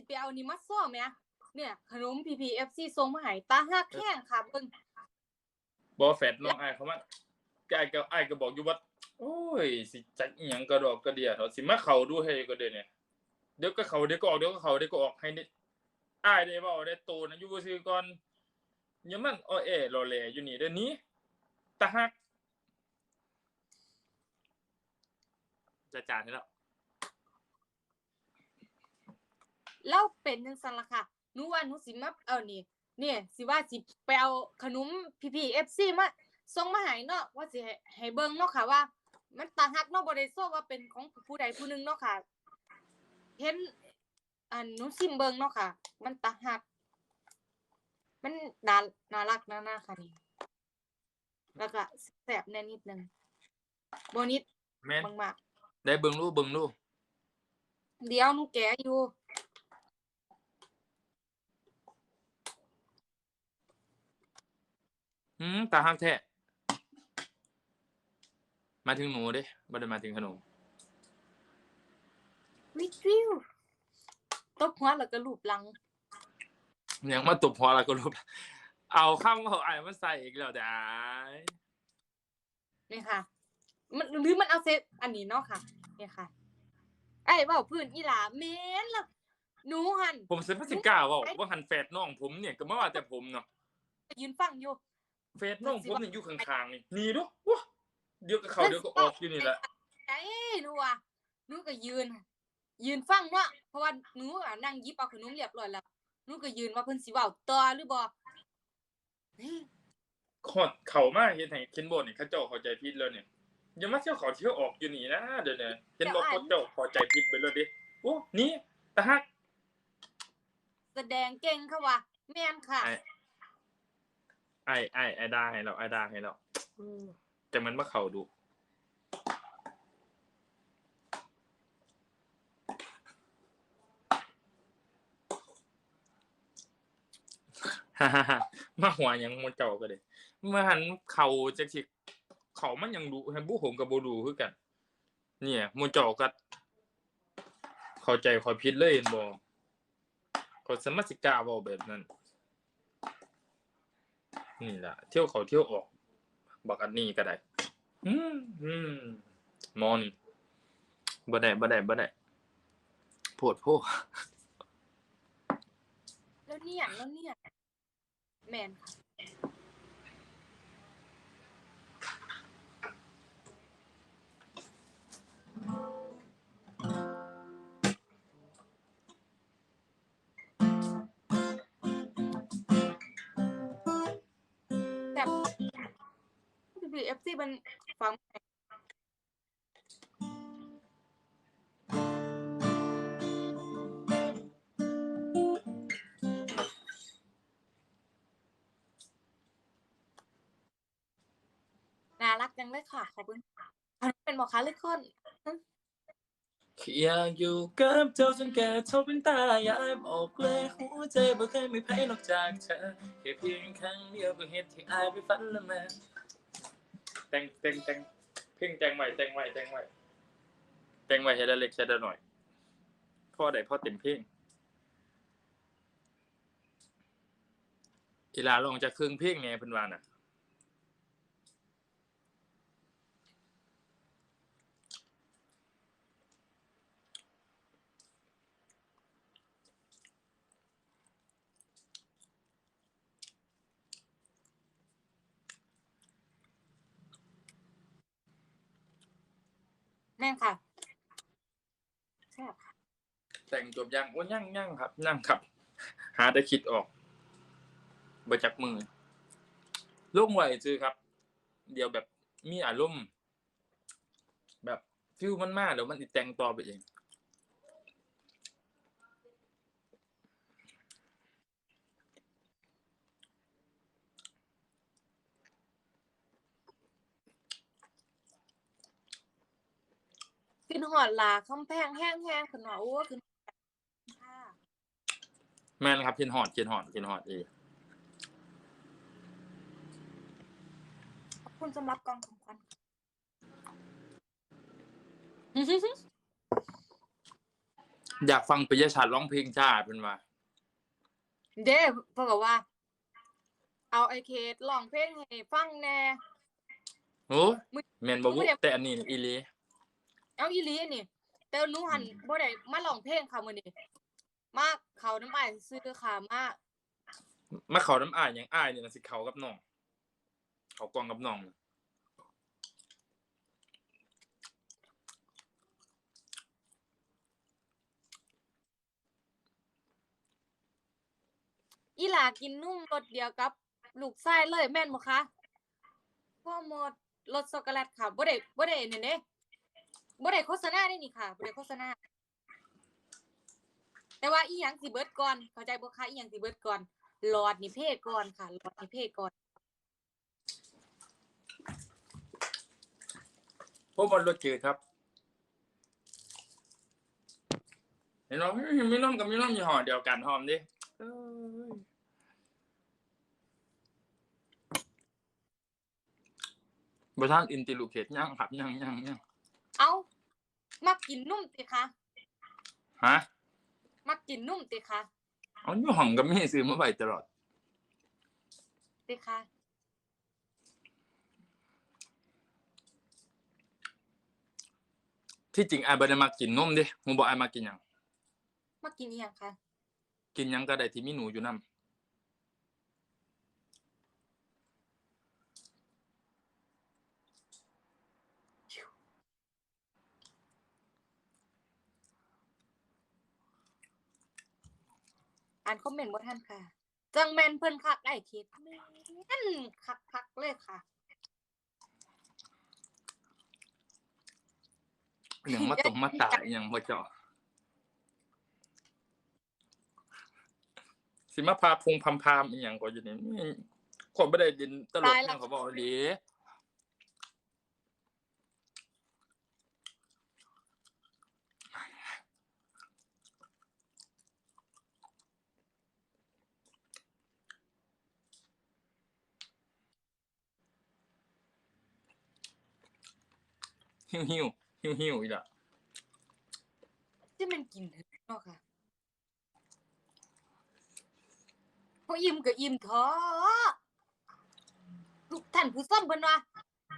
สิไปเอานี่มาซ่อแหม่เนี่ยขนม PPFC ส่งมาให้ตาฮักแข้งค่ะเบิ่งบ่แฟดน้องอ้ายเขามาอ้ายก็อ้ายก็บอกอยู่ว่าโอ้ยสิจักอีหยังกระดอกกระเดียเนาะสิมาเข้าดูให้ก็เด้เนี่ยเดี๋ยวก็เข้าเดี๋ยวก็ออกเดี๋ยวก็เข้าเดี๋ยวก็ออกให้นี่อ้ายได้เว้าได้โตนะอยู่ซื่อๆก่อนอย่ามันอ้อแอรอแลอยู่นี่เด้อนี้ตาฮัก จะจานให้แล้ว แล้วเป็นจังซั่นล่ะค่ะหนูว่าหนูสิมาเอานี่เนี่ยสิว่าสิไปเอาขนม PPFC มาส่งมาให้เนาะว่าสิให้ให้เบิ่งเนาะค่ะว่า มันตาฮักเนาะบ่ได้โซ่ว่าเป็นของผู้ใดผู้หนึงเนาะค่ะ เห็นอันหนูซิมเบิ่งเนาะค่ะ มันตาฮัก มันน่าน่ารักนะนะค่ะนี่แล้วก็แสบแน่นิดนึงโบนิดแม่นมากได้เบิ่งรูเบิ่งรูๆเดี๋ยวหนูแกะอยู่ อืมตาฮักแท้มาถึงหนูเด้บ่ได้มาถึงขนมวิววิวตบหัวแล้วก็ลูบหลังยังมาตบหัวแล้วก็รูปเอาข้ามเอาไอ้มาใส่อีกแล้วได้นี่ค่ะ มันหรือมันเอาเซตอันนี้เนาะค่ะนี่ค่ะ ไอ้เว่าพื้นอีหลาแม่นละหนูหันผมเซ็นพาสิก้าเว่าว่าหันแฟดน้องผมเนี่ยก็มาว่าแต่ผมเนาะยืนฟังอยู่ แฟดน้องผมเนี่ยอยู่ข้างๆนี่นี่ดูว้าเดี๋ยวก็เข้าเดี๋ยวก็ออกอยู่นี่แหละไอ้หนูอะหนูก็ยืน ยืนฟังเนาะเพราะว่าหนูอะนั่งหยิบเอาขนมเรียบร้อยแล้วหนูก็ยืนว่าเพิ่นสิเว้าต่อหรือบ่นี่ขอดเข่ามาเห็นให้เข็นบ่นี่เขาเจ้าเข้าใจผิดแล้วเนี่ยอย่ามาเที่ยวเขาเที่ยวออกอยู่นี่นะเดี๋ยวนี้เห็นบอกเขาเจ้าเข้าใจผิดไปแล้วดิโอ้นี่ตาฮักแสดงเก่งค่ะว่ะแม่นค่ะ ไอ้ไอ้ไอ้ไอ้ดาให้เราไอ้ดาให้เราแต่มันมาเข้าดูฮ่าฮ่าฮ่ามาหัวหยังมันเจ้าก็เด้มาหันเข่าจักสิเขามันยังดูให้บุผมกับบ่ดูคือกัน เนี่ยหมูเจ้าก็เข้าใจขอยผิดเลยเห็นบ่ขอยสามารถสิกล้าเว้าแบบนั้น นี่ล่ะเที่ยวเขาเที่ยวออก บักอันนี้ก็ได้ อืมอืมหมอนี่บ่ได้บ่ได้บ่ได้โพดโพแล้วเนี่ยแล้วเนี่ยแม่นค่ะ แต่พีเอฟซีมันฟังน่ารักจังเลยค่ะ ขอบคุณค่ะอันนี้เป็นหมอค้าเลยคน อยากอยู่กับเจ้าจนแก่เท่าเป็นตายายบอกเลยหัวใจบ่เคยมีใครนอกจากเธอแค่เพียงครั้งเดียวก็เฮ็ดที่อายไปฝันละแม่แต่งแต่งแต่งเพ่งแต่งใหม่แต่งใหม่แต่งใหม่แต่งใหม่ให้ได้เล็กใช้ได้หน่อยพ่อใดพ่อเต็มเพลงอีลาลองจากครึ่งเพลงไงเพิ่นว่าน่ะ แม่นค่ะใช่ค่ะ แต่งจบยังโอ้ยังยังครับยังครับ หาได้คิดออกบจักมือลงไหวซื้อครับ เดี๋ยวแบบมีอารมณ์แบบฟิลมันมากเดี๋ยวมันอีแต่งต่อไปเอง ขึ้นหอดลาคำแพงแห้งแห้งขนว่าโอ้ขึ้นค่ะแม่นครับกินหอดกินหอดกินหอดเองขอบคุณสำหรับกองของขวัญอยากฟังปิยชาติร้องเพลงชาติเพิ่นว่าเด้เพิ่นก็ว่า เอาไอเคสร้องเพลงให้ฟังแหน่โอ้ยมึงแม่นบ่มึบุงได้แต่อันนี้อีหลี เอาอีหลีนี่แต่หนูหันบ่ได้มาร้องเพลงค่ะมื้อนี้มาเขาน้ำอ้ายซื้อค่ะมามาเข้าน้ำอ้ายหยังอ้ายนี่น่ะสิเข้ากับน้องเข้ากล้องกับน้องอีหลากินนุ่มรสเดียวกับลูกชายเลยแม่นบ่คะพ่อหมดรสช็อกโกแลตค่ะบ่ได้บ่ได้นี่เด้ บ่ได้โฆษณาได้นี่ค่ะบ่ได้โฆษณา แต่ว่าอีหยังสิเบิดก่อน เข้าใจบ่คะอีหยังสิเบิดก่อน หลอดนี่เพก่อนค่ะ หลอดนี่เพก่อน ผมบ่รถจืดครับ เห็นบ่มีน้องกับมีน้องยี่ห้อเดียวกันหอมดิเอ้ยบ่ทานอินติลูกเขตยังครับยังยังยัง เอา มักกินนุ่มติคะฮะมักกินนุ่มติคะเอาอยู่ห้องก็มีซื้อมาไว้ตลอดติคะที่จริงอายบ่ได้มากินนมเด้ฮู้บ่อายมากินหยังมักกินอีหยังคะกินหยังก็ได้ที่มีหนูอยู่นํ อ่านคอมเมนต์บ่ทันค่ะ จังแม่นเพิ่นคักไอ้คิดแม่นคักๆเลยค่ะหยังมาตกมาตายหยังบ่เจาะสิมาพาพุงพำพามอีหยังก็อยู่นี่นี่คนบ่ได้ดินตลกตายหแล้ยัวงเขาบอกดี หิวหิวหิวหิวอีกละที่มันกินเถอะเนาะค่ะพออิ่มก็อิ่มเถอะลูกท่านผู้ส้มเพิ่นว่า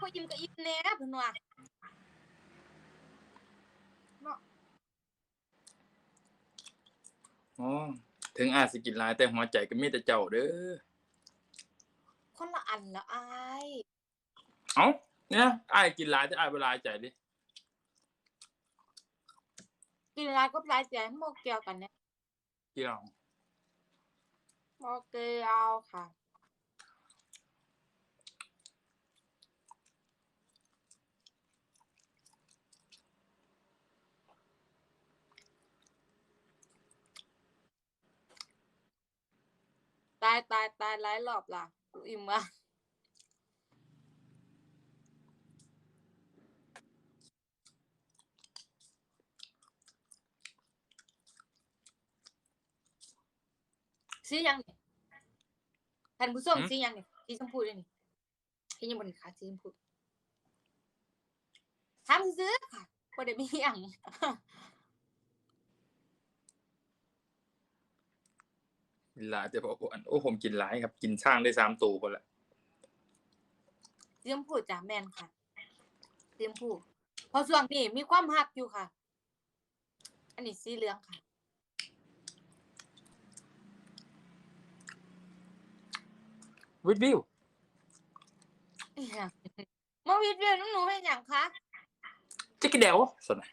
พออิ่มก็อิ่มแหน่เพิ่นว่าอ๋อถึงอาจสิกินหลายแต่หัวใจก็มีแต่เจ้าเด้อคนละอันละอายเอ้า เนี่ยอ้ายกินหลายแต่อ้ายบ่หลายใจดิกินหลายก็หลายใจบ่เกี่ยวกันเนี่ยเกี่ยวบ่เกี่ยวค่ะ ตายตายตายหลายรอบล่ะกูอิ่มว่ะ สีหยังนี่ท่านผู้ชมสีหยังนี่สีชมพูเลยนี่ที่ยังบนขาสีชมพูถามซื้อๆค่ะบ่ได้มีหยังกินหลายแต่บ่อ้วนโอ้ผมกินหลายครับ กินช่างได้สามตัวคนละสีชมพูจ้ะแม่นค่ะสีชมพูเพอช่วงนี้มีความฮักอยู่ค่ะ อันนี้สีเหลืองค่ะ วิดวิวอิหยังมาวิดเวียนหนูให้หยังคะจิกกะเดวสนะ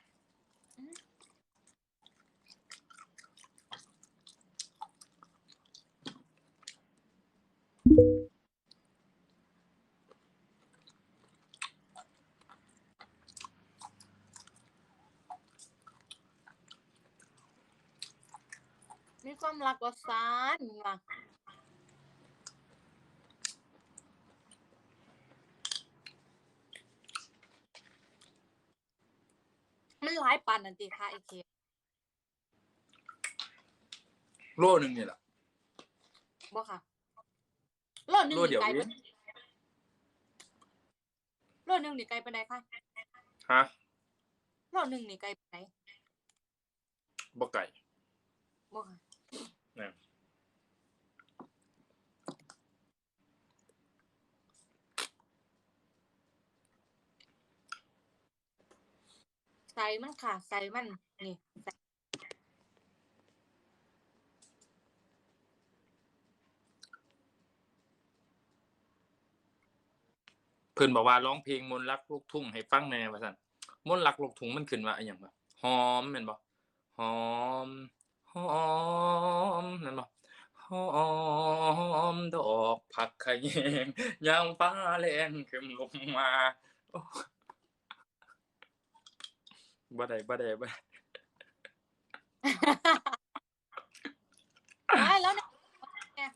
มีความรักว่าซานว่ะ หลายปานนั่นติค่ะไอเคโลหนึงนี่แหละบ่ค่ะโลดหนึงโลเดีนี่ยวไกลเอปะงโลดหนึงนี่ไกลปานใดคะฮะโลดหนึงนี่ไกลปานใดบ่ไก่บ่ค่ะ นะ ส่มันค่ะ ใส่มัน นี่ใส่เพิ่นบอกว่าร้องเพลงมนต์รักลูกทุ่งให้ฟังแหน่ว่าซั่นมนต์รักลูกทุ่งมันขึ้นว่าอีหยังวะหอมแม่นบ่หอมหอมแม่นบ่หอมดอกผักขะแยงยามฟ้าแรงขึ้นลงมา บ่ได้บ่ได้บ่ได้ได้แล้วเนี่ยเนี่ย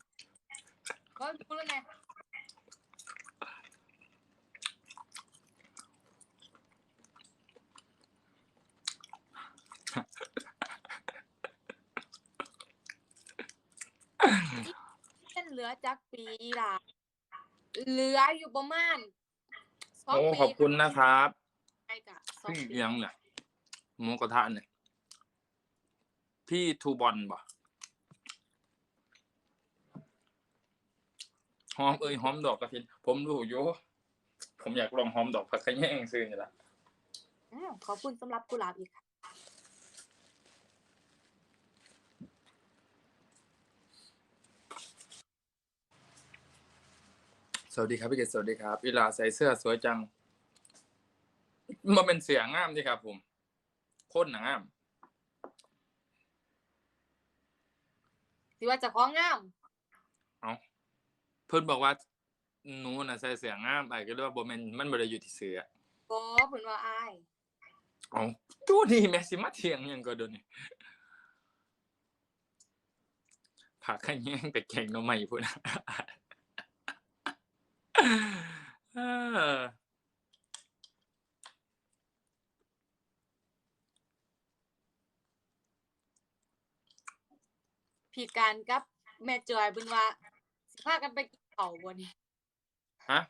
ก็ดูแล้วเนี่ยเส้นเหลือจักปีล่ะ เหลืออยู่ประมาณสองโอ้ปีขอบคุณนะครับไปกะสองพี่ปี เอียงเนี่ย หมูกระทะเนี่ย พี่ทูบอลบ่หอมเอ้ยหอมดอกกระถินผมรู้อยู่ผมอยากลองหอมดอกผักขะแยงซื้อนี่ละอ้าวขอบคุณสำหรับกุหลาบอีกค่ะสวัสดีครับพี่เกศสวัสดีครับอีลาใส่เสื้อสวยจังมันเป็นเสียงงามดีครับผมโคตรหนังงามสิว่าเจะของงามเอาเพิ่นบอกว่าหนูน่ะใส่เสียงงามไปก็เลยว่าบ่แม่นมันบ่ได้อยู่ที่เสื้อก็เพิ่นว่าอายเอาตู้นี่แม่สิมาเถียงหยังก็เดี๋ยวนี้ผักขะแยงแต่แกงหน่อไม้พุ่นน่ะ เออ พี่การกับแม่จอยเพิ่นว่าสิพากันไปกินข้าวบ่นี่ฮะ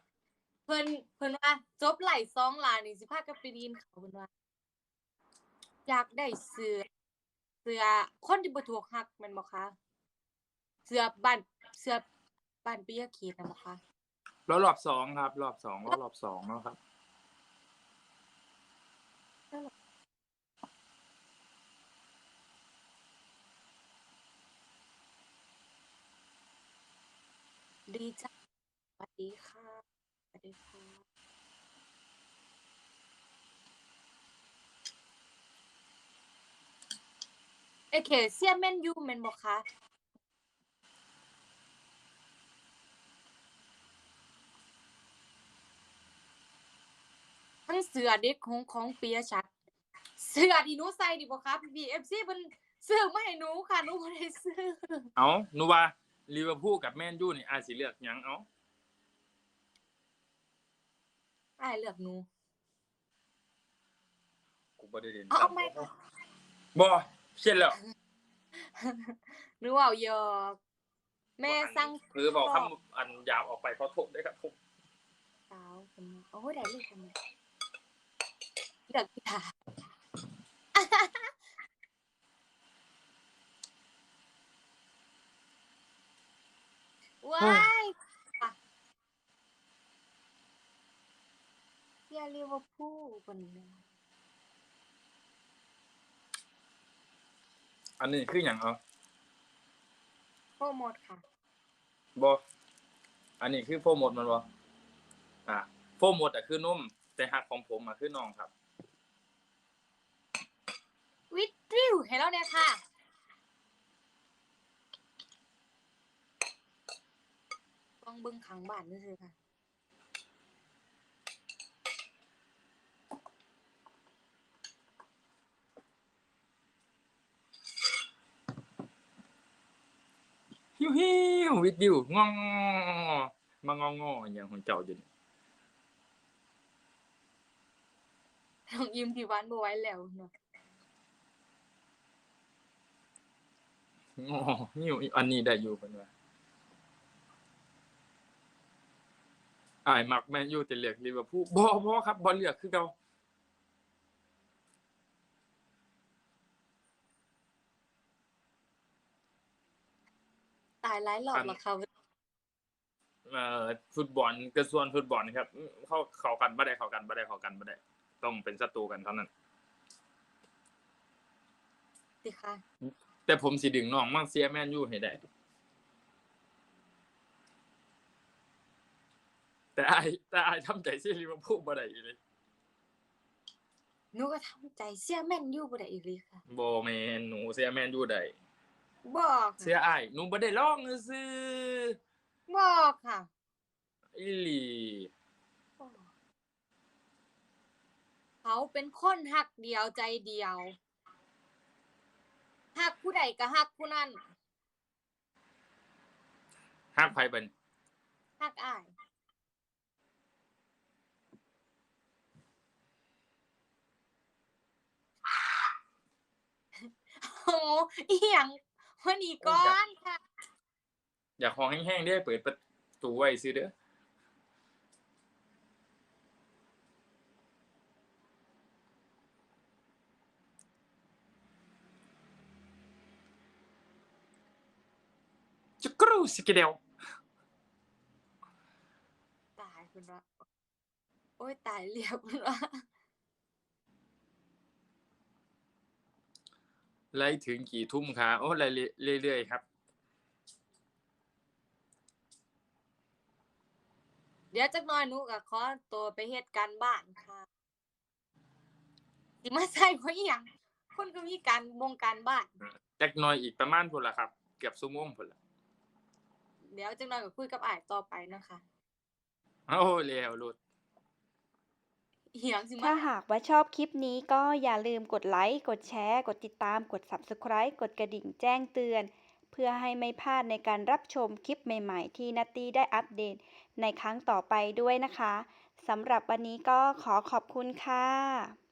เพิ่นเพิ่นว่าจบไหลสองล้านนี่สิพากันไปกินข้าวเพิ่นว่าอยากได้เสื้อเสื้อคนที่บ่ถูกฮักแม่นบ่คะเสื้อบ้านเสื้อบ้านปิยะเขตน่ะบ่คะแล้วรอบสองครับ รอบสองแล้วรอบสองแล้วครับ ดีจ้ะสวัสดีค่ะสวัสดีค่ะเอเคเซียแม่นยูแม่นบ่คะทั้งเสือเด็กของของเปียชัด เสือที่หนูใส่ดิบ่ครับพี่เอฟซีเพิ่นซื้อมาให้หนูค่ะหนูบ่ได้ซื้อ เอาหนูว่า ลิเวอร์พูลกับแมนยูนี่อาจสิเลือกหยังเอาอ้ายเลือกหนู กูบ่ได้เรียนเอาเอาไหมบ่เช่นแล้วหนูเอาหยอกแม่สั่งคือบอกคำอันยาวออกไปขอโทษด้วยครับผมสาวคนนี้โอ้ยได้เลยคนนี้เลือกกีตาร์ ว้ายอะเชียร์ลิเวอร์พูลคนนี้อันนี้คือหยังเอาโปรโมทค่ะบ่อันนี้คือโฟร์โมดมันบ่อ่าโฟร์โมดอะคือนุ่ม แต่หักของผมอะคือน้องครับ วิดริวให้เราเนี่ยค่ะ ต้องเบิ้งขังบ้านนี่คือค่ะฮิวฮิววิดดิวงองมางองออหย่างของเจ้าอยู่นี่น้องยิ้มที่หวานบ่ไหว้แล้วเนาะงอหิวอันนี้ได้อยู่เพิ่นว่า อายมักแมนยูแต่เลือกลิเวอร์พูลบ่บ่ครับบอลเลือกคือเราตายไร้หลอดหรอคะเอ่อฟุตบอลกระส่วนฟุตบอลครับ เขาเขากันบ่ได้เขากันบ่ได้เขากันบ่ได้ต้องเป็นศัตรูกันเท่านั้นติค่ะแต่ผมสิดึงน้องมาเสียแมนยูให้ได้ แต่อายแต่อายทำใจเสียลิเวอร์พูลบ่ได้อีหลีหนูก็ทำใจเสียแม่นอยู่บ่ได้อีหลีค่ะบ่แม่นหนูเสียแมนยูได้บ่ค่ะเสียอายหนูบ่ได้ร้องซื่อบ่ค่ะอีหลีบ่เขาเป็นคนฮักเดียวใจเดียวฮักผู้ใดก็ฮักผู้นั้นฮักไผบันฮักอ้ายโอ้อีหยังวันนี้ก่อนค่ะ อยากห้องแห้งๆเด้เปิดประตูไว้ซื่อเด้อจุกรูสิกเดียวตายคุณว่าโอ้ยตายเรียบคุณว่า ไล่ถึงกี่ทุ่มคะโอ้ไล่เรื่อยๆครับ เดี๋ยวจักหน่อยหนูก็ขอตัวไปเฮ็ดการบ้านค่ะสิมาใส่เพราะอีหยังคนก็มีการวงการบ้าน จักหน่อยอีกประมาณพุ่นละครับ เกือบชั่วโมงพุ่นละเดี๋ยวจักหน่อยก็คุยกับอ้ายต่อไปนะคะ โอ้แล้วลุด เหียงสิมาถ้าหากว่าชอบคลิปนี้ก็อย่าลืมกดไลค์ กดแชร์ กดติดตาม กด Subscribe กดกระดิ่งแจ้งเตือน เพื่อให้ไม่พลาดในการรับชมคลิปใหม่ๆ ที่นัตตี้ได้อัปเดต ในครั้งต่อไปด้วยนะคะสำหรับวันนี้ก็ขอขอบคุณค่ะ